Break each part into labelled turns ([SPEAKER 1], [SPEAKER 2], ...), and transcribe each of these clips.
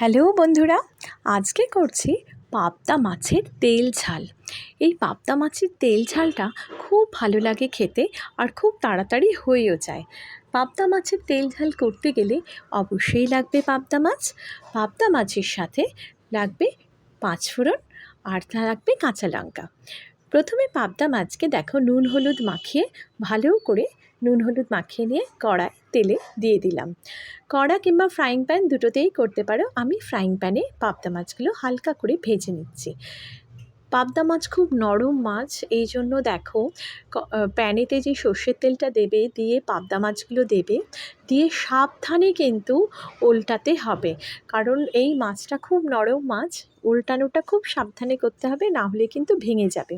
[SPEAKER 1] Hello বন্ধুরা, আজকে করছি পাবদা মাছের তেল ঝাল। এই পাবদা মাছের তেল ঝালটা খুব ভালো লাগে খেতে আর খুব তাড়াতাড়ি হয়েও যায়। পাবদা মাছের তেল ঝাল করতে গেলে অবশ্যই লাগবে পাবদা মাছ। পাবদা মাছের সাথে লাগবে পাঁচফোড়ন আর তা লাগবে কাঁচা লঙ্কা। প্রথমে পাবদা মাছকে দেখো নুন, হলুদ মাখিয়ে ভালো করে নুন, হলুদ মাখিয়ে নিয়ে কড়ায় তেলে দিয়ে দিলাম। কড়া কিংবা ফ্রাইং প্যান দুটোতেই করতে পারো। আমি ফ্রাইং প্যানে পাবদা মাছগুলো হালকা করে ভেজে নিচ্ছি। পাবদা মাছ খুব নরম মাছ, এই জন্য দেখো প্যানেতে যে সর্ষের তেলটা দেবে, দিয়ে পাবদা মাছগুলো দেবে, দিয়ে সাবধানে কিন্তু উল্টাতে হবে। কারণ এই মাছটা খুব নরম মাছ উল্টানোটা খুব সাবধানে করতে হবে, না হলে কিন্তু ভেঙে যাবে।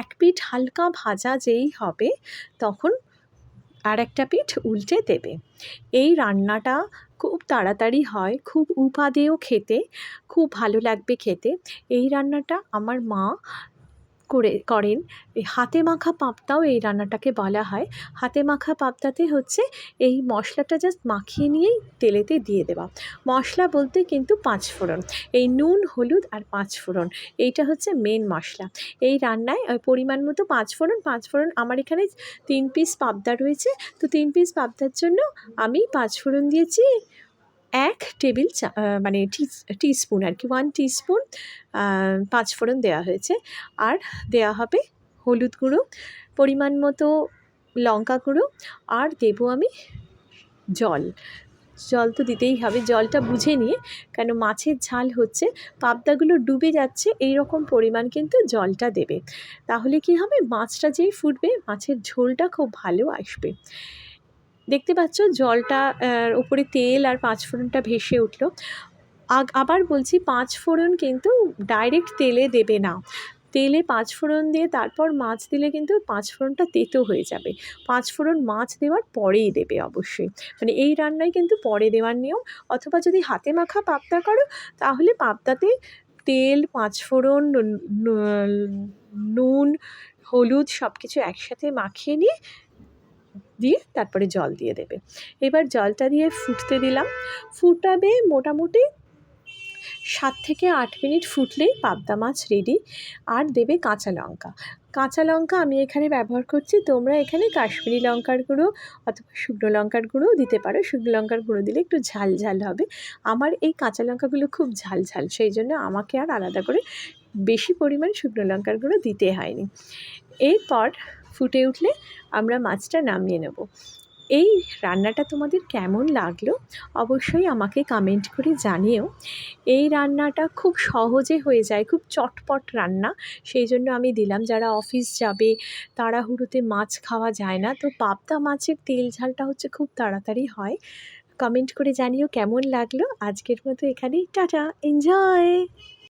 [SPEAKER 1] এক পিঠ হালকা ভাজা যেই হবে, তখন আর একটা পিঠ উল্টে দেবে। এই রান্নাটা খুব তাড়াতাড়ি হয়, খুব উপাদেয় খেতে, খুব ভালো লাগবে খেতে। এই রান্নাটা আমার মা করে, করেন। এই হাতে মাখা পাবদাও এই রান্নাটাকে বলা হয়। হাতে মাখা পাবদাতে হচ্ছে এই মশলাটা জাস্ট মাখিয়ে নিয়েই তেলেতে দিয়ে দেওয়া। মশলা বলতে কিন্তু পাঁচফোড়ন এই নুন, হলুদ আর পাঁচফোড়ন এইটা হচ্ছে মেন মশলা। এই রান্নায় ওই পরিমাণ মতো পাঁচফোড়ন পাঁচফোড়ন আমার এখানে তিন পিস পাবদা রয়েছে। তো তিন পিস পাবদার জন্য আমি পাঁচফোড়ন দিয়েছি। এক টেবিল চা মানে টি স্পুন আর কি ওয়ান টিস্পুন পাঁচফোড়ন দেওয়া হয়েছে। আর দেওয়া হবে হলুদ গুঁড়ো, পরিমাণ মতো লঙ্কা গুঁড়ো, আর দেবো আমি জল। জল তো দিতেই হবে, জলটা বুঝে নিয়ে, কেন মাছের ঝাল হচ্ছে, পাবদাগুলো ডুবে যাচ্ছে এই রকম পরিমাণ কিন্তু জলটা দেবে। তাহলে কি হবে? মাছটা যেই ফুটবে, মাছের ঝোলটা খুব ভালো আসবে। দেখতে পাচ্ছ জলটা উপরে তেল আর পাঁচফোড়নটা ভেসে উঠল। আবার বলছি পাঁচফোড়ন কিন্তু ডাইরেক্ট তেলে দেবে না। তেলে পাঁচফোড়ন দিয়ে তারপর মাছ দিলে কিন্তু পাঁচফোড়নটা তেতো হয়ে যাবে। পাঁচফোড়ন মাছ দেওয়ার পরেই দেবে অবশ্যই। মানে এই রান্নায় কিন্তু পরে দেওয়ার নিয়ম। অথবা যদি হাতে মাখা পাবদা করো, তাহলে পাবদাতে তেল পাঁচফোড়ন নুন, হলুদ সব কিছু একসাথে মাখিয়ে নিয়ে দিয়ে তারপরে জল দিয়ে দেবে। এবার জলটা দিয়ে ফুটতে দিলাম। ফুটাবে মোটামুটি সাত থেকে আট মিনিট ফুটলেই পাবদা মাছ রেডি আর দেবে কাঁচা লঙ্কা। কাঁচা লঙ্কা আমি এখানে ব্যবহার করছি, তোমরা এখানে কাশ্মীরি লঙ্কার গুঁড়ো অথবা শুকনো লঙ্কার গুঁড়োও দিতে পারো। শুকনো লঙ্কার গুঁড়ো দিলে একটু ঝাল ঝাল হবে। আমার এই কাঁচা লঙ্কাগুলো খুব ঝাল ঝাল, সেই জন্য আমাকে আর আলাদা করে বেশি পরিমাণ শুকনো লঙ্কার গুঁড়ো দিতে হয়নি। এরপর ফুটে উঠলে আমরা মাছটা নামিয়ে নেব। এই রান্নাটা তোমাদের কেমন লাগল অবশ্যই আমাকে কমেন্ট করে জানিও। এই রান্নাটা খুব সহজে হয়ে যায়, খুব চটপট রান্না। সেই জন্য আমি দিলাম, যারা অফিস যাবে তাড়াহুড়োতে মাছ খাওয়া যায় না। তো পাবদা মাছের তেল ঝালটা হচ্ছে খুব তাড়াতাড়ি হয়। কমেন্ট করে জানিও কেমন লাগল। আজকের মতো এখানেই, টাটা এনজয়